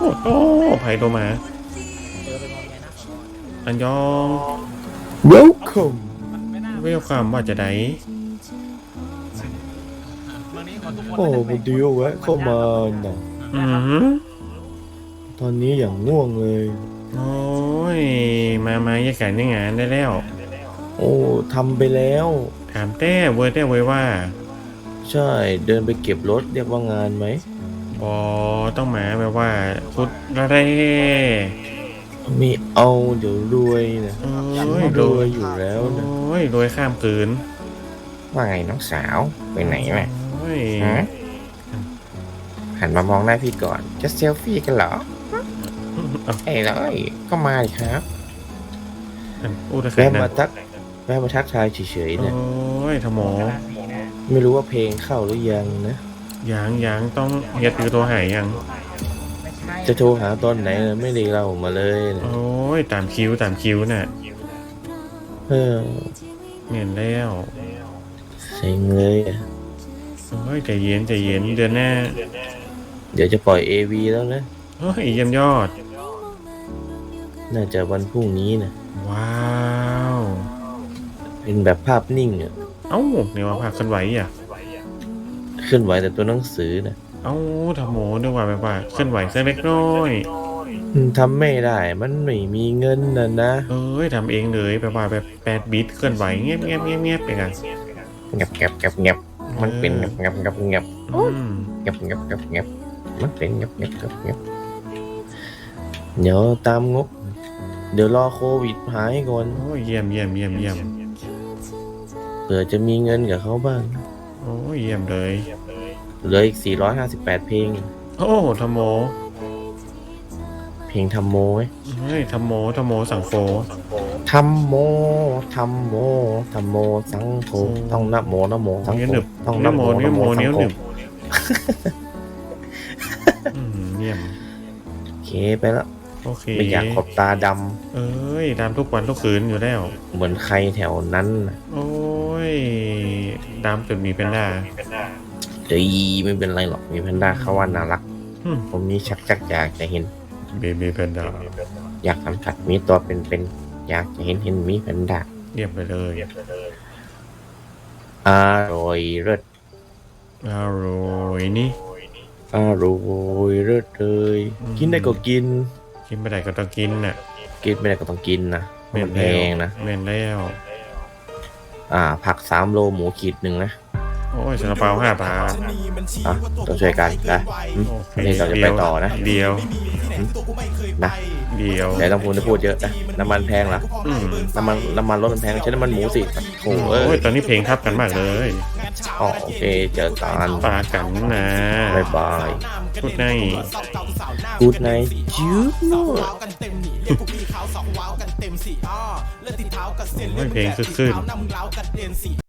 โอ้โหไผ่โตมาเจอเป็นงงไงนะอันยอง welcome เวลคัมว่าจะไดเมืองนี้คนทุกคนโอ้บุเดียวแวะเข้ามาน่ะอืมตอนนี้อย่างง่วงเลย โอ้ย มามาแยกกันยังงานได้แล้ว โอ้ทำไปแล้ว ถามแต้เวอร์แต้เวยว่า ใช่เดินไปเก็บรถเรียกว่างานไหม บอต้องมาแบบว่าคุดระเร่ไม่เอาเดี๋ยวรวยนะโอ้ฉันยรรววยยอยู่แล้วนะโอ้ยรวยข้ามคืนว่าไงน้องสาวไปไหนแม่โอ้ยฮะหันมามองหน้าพี่ก่อน จะเซลฟี่กันเหรอเอาเอ้ยเลยก็มาดิครับอันอู้ตะแวะนะมาทักแวะมาทักทายเฉยๆโอ้นะยทำหมอไม่รู้ว่าเพลงเข้าหรือยังนะ ยางยางต้องเฮียตือตัวหายยังไม่ใช่จะโทรหาตอนไหนนะไม่ได้เล่ามาเลยนะโอ้ยตามคิวตามคิวน่ะเออเห็นแล้วเซ็งเลยอะโอ้ยใจเย็นใจเย็นเดือนหน้า เดี๋ยวจะปล่อย AV แล้วนะโอ้ยเยี่ยมยอด น่าจะวันพรุ่งนี้นะว้าว เป็นแบบภาพนิ่งอะเอ้าเนี่ยว่าภาคเคลื่อนไหวอะ เคลื่อนไหวแต่ตัวหนังสือนะเอ้าทำโมนึกว่าแบบว่าเคลื่อนไหวสักเล็กน้อยอืมทำไม่ได้มันไม่มีเงินนะนะเอ้ยทำเองเลยแบบว่าแบบแปดบิตเคลื่อนไหวเงียบเงียบเงียบเงียบไปกันเงียบเงียบเงียบเงียบมันเป็นเงียบเงียบเงียบเงียบอืมเงียบเงียบเงียบเงียบมันเป็นเงียบเงียบเงียบเงียบเดี๋ยวตามงบ เดี๋ยวรอโควิดหายก่อนโอ้ยเยี่ยมเยี่ยมเยี่ยมเยี่ยมเผื่อจะมีเงินกับเขาบ้างโอ้ยเยี่ยมเลย เหลืออีก 458 เพลง โอ้ทำโม เพลงทำโมไหมเฮ้ยทำโมทำโมสั่งโฟทำโมทำโมทำโม สังโฆ ต้องนับโมนะโม สังเนี้ยโฆหนึบต้องเนี้นัยบโมโมเนี้ยนะโมโมสัเนี้ยงหโฆนึบ อืมเยี่ยม โอเคไปแล้ว โอเคไม่อยากขอบตาดเอ้ยตามทุกวันทุกคืนอยู่แล้วำเหมือนใครแถวนั้นน่ะโอ้ย ดำจนมีเป็นดาเฮ้ยไม่เป็นไรหรอกมีแพนด้าเขาว่าน่ารักอืมผมนี่ชักจักอยากจะเห็นเบบีเป็นดาอยากสัมผัสมีตัวเป็นๆอยากจะเห็นเห็นมีแพนด้าเยี่ยมไปเลยอร่อยเลิศอร่อยนี่อร่อยเลิศเลยอืมกินได้ก็กิน กินไม่ได้ก็ต้องกินน่ะ กินไม่ได้ก็ต้องกินนะเพราะมันแพแล้วงนะแม่นแล้ว อ่า ผักสามโลหมูขีดหนึ่งนะ โอ้ยซาลาเปาห้าบาท อะต้องช่วยกันนะอืมโอเควันนี้เราจะไปต่อนะ เดียวนะเดียวเดี๋ยวต้องพูดจะพูดเยอะนะน้ำมันแพงเหรออืมน้ำมันน้ำมันรถมันแพงใช้น้ำมันหมูสิโอ้โหเอ้โอ้ยยตอนนี้เพลงทับกันมากเลยอ๋อโอเคเจอกันปากันนะบายบาย พูดใน กูดไนท์จู๊บสาวว้าวกันเต็มหนีเรียกพวกพี่เขาสองว้าวกันเต็มสี่อ้อเลือดติดเท้ากับเส้นโอ้ยเพลงคึกคืน